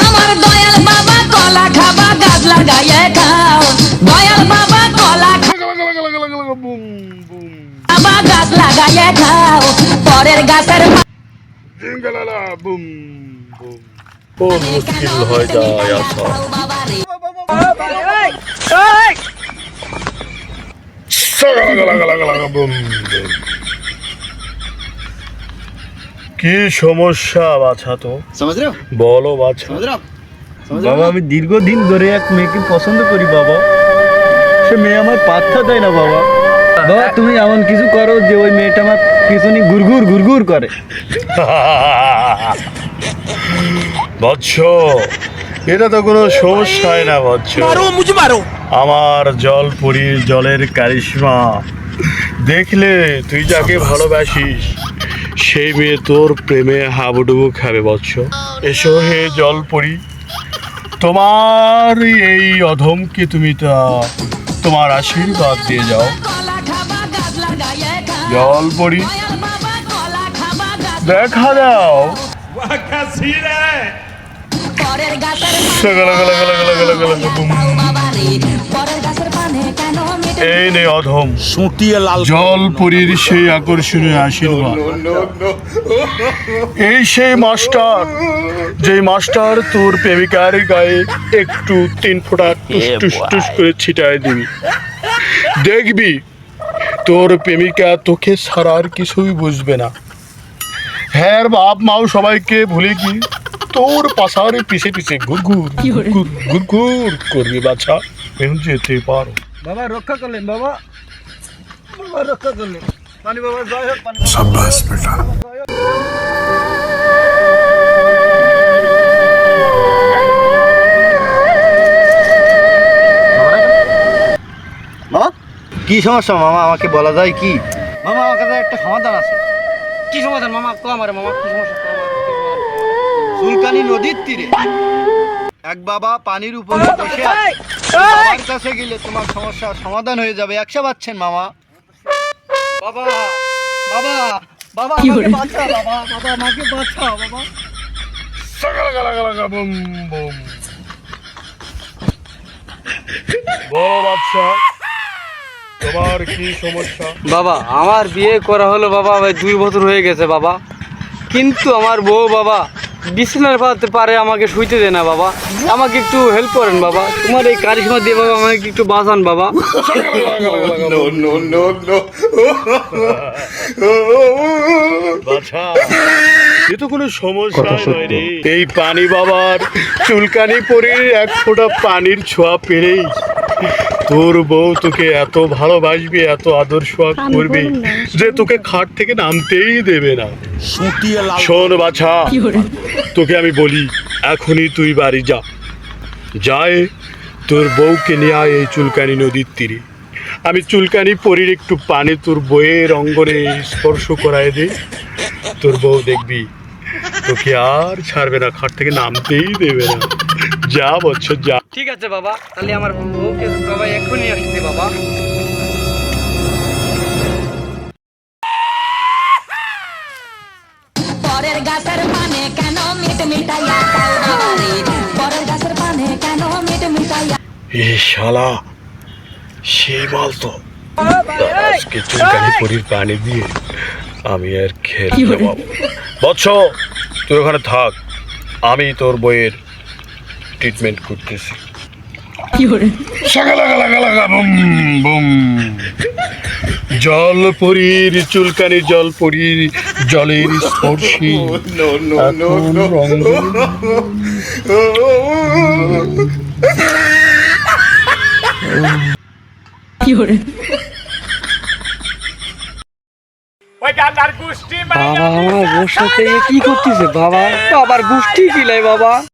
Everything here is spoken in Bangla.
আমার দয়াল বাবা কলা খাবা গাছ লাগাইয়ে খাও দয়াল বাবা কলা খাবা গাছ লাগাইয়ে খাও পরের গাছের কোন মুশকিল হয়ে যায় আসা কি সমস্যা বাছা তো। বলো বাছা। বাবা আমি দীর্ঘদিন ধরে এক মেয়েকে পছন্দ করি বাবা। সে মেয়ে আমার পাত্তা দেয় না বাবা। বাবা তুমি এমন কিছু করো যে ওই মেয়েটা আমার পিছনে গুরগুর গুরগুর করে। বৎস এটা তো কোনো সমস্যাই না বৎস আমার জল পুরীর জলের কারিশমা। দেখলে তুই যাকে ভালোবাসিস সেই মেয়ে তোর প্রেমে হাবুডুবু খাবে বৎস এসো হে জল পরি। তোমার এই অধমকে তুমি তা তোমার আশীর্বাদ দিয়ে যাও। জল কলা দেখা দাও এই নে অধম সুটিয়ে লাল জলপুরীর সেই আকর্ষণীয় আশীর্বাদ এই সেই মাস্টার যে মাস্টার তোর প্রেমিকার গায়ে একটু তিন ফোঁটা টুস টুস করে ছিটায় দিবি দেখবি তোর প্রেমিকা তোকে ছাড়ার কিছুই বুঝবে না হ্যাঁ বাপ মাও সবাইকে ভুলে কি তোর পাশারে পিছে পিছে ঘুর ঘুর ঘুর ঘুর ঘুর করবি বাচ্চা এখন যেতে পারো। বাবা রক্ষা করলেন বাবা। বাবা রক্ষা করলেন। পানি বাবা জয় হোক পানি বাবা। কি সমস্যা মামা? আমাকে বলা যায় কি? মামা আমার কাছে একটা সমাধান আছে। কি সমাধান মামা? তো আমার মামা কি সমস্যা? চুলকানি নদীর তীরে। এক বাবা পানির উপরে বসে আছে। বাবার কাছে গেলে তোমার সমস্যার সমাধান হয়ে যাবে। একশো পাচ্ছেন মামা। বাবা বাবা বাবা আমাকে বাঁচা বাবা বাবা আমাকে বাঁচা বাবা। বুম বুম বলো বাচ্চা তোমার কি সমস্যা? বাবা আমার বিয়ে করা হলো বাবা ভাই দুই বছর হয়ে গেছে বাবা। কিন্তু আমার বউ বাবা বিছানার পাতে পারে আমাকে শুইতে দেয় না বাবা। আমাকে একটু হেল্প করেন বাবা। তোমার এই কারিশমা দিয়ে বাবা আমাকে একটু বাঁচান বাবা। বাছা এ তো কোনো সমস্যা নয় রে। এই পানি বাবার চুলকানি পরে এক ফোঁটা পানির ছোঁয়া পেলেই তোর বউ তোকে এত ভালোবাসবে এত আদর সোয়াগ করবে যে তোকে খাট থেকে নামতেই দেবে না। শোন বাছা তোকে আমি বলি এখনই তুই বাড়ি যা। যায় তোর বউকে নিয়ে আয় এই চুলকানি নদীর তীরে। আমি চুলকানি পরির একটু পানে তোর বইয়ের অঙ্গনে স্পর্শ করায় দে। তোর বউ দেখবি তোকে আর ছাড়বে না খাট থেকে নামতেই দেবে না। যা বছর যা। ঠিক আছে বাবা তাহলে আমার বউকে বাবা এক্ষুনি আসতে বাবা। পরের গাছের পানে কেন মিট মিটাইয়া পরের গাছের পানে কেন মিট মিটাইয়া এ শালা সেই মাল তো। আজকে চুলকানি পরির পানি দিয়ে আমি আর খেলতে পাবো বৎস তুই ওখানে থাক। আমি তোর বইয়ের ট্রিটমেন্ট করতেছি। সাগা লাগা লাগা লাগা বুম বুম। জল পরীর চুলকানি জল পরীর জলের স্পর্শী। এখন বাবা আমার সাথে কি করতেছে বাবা? বাবার গোষ্ঠী কিলাই বাবা?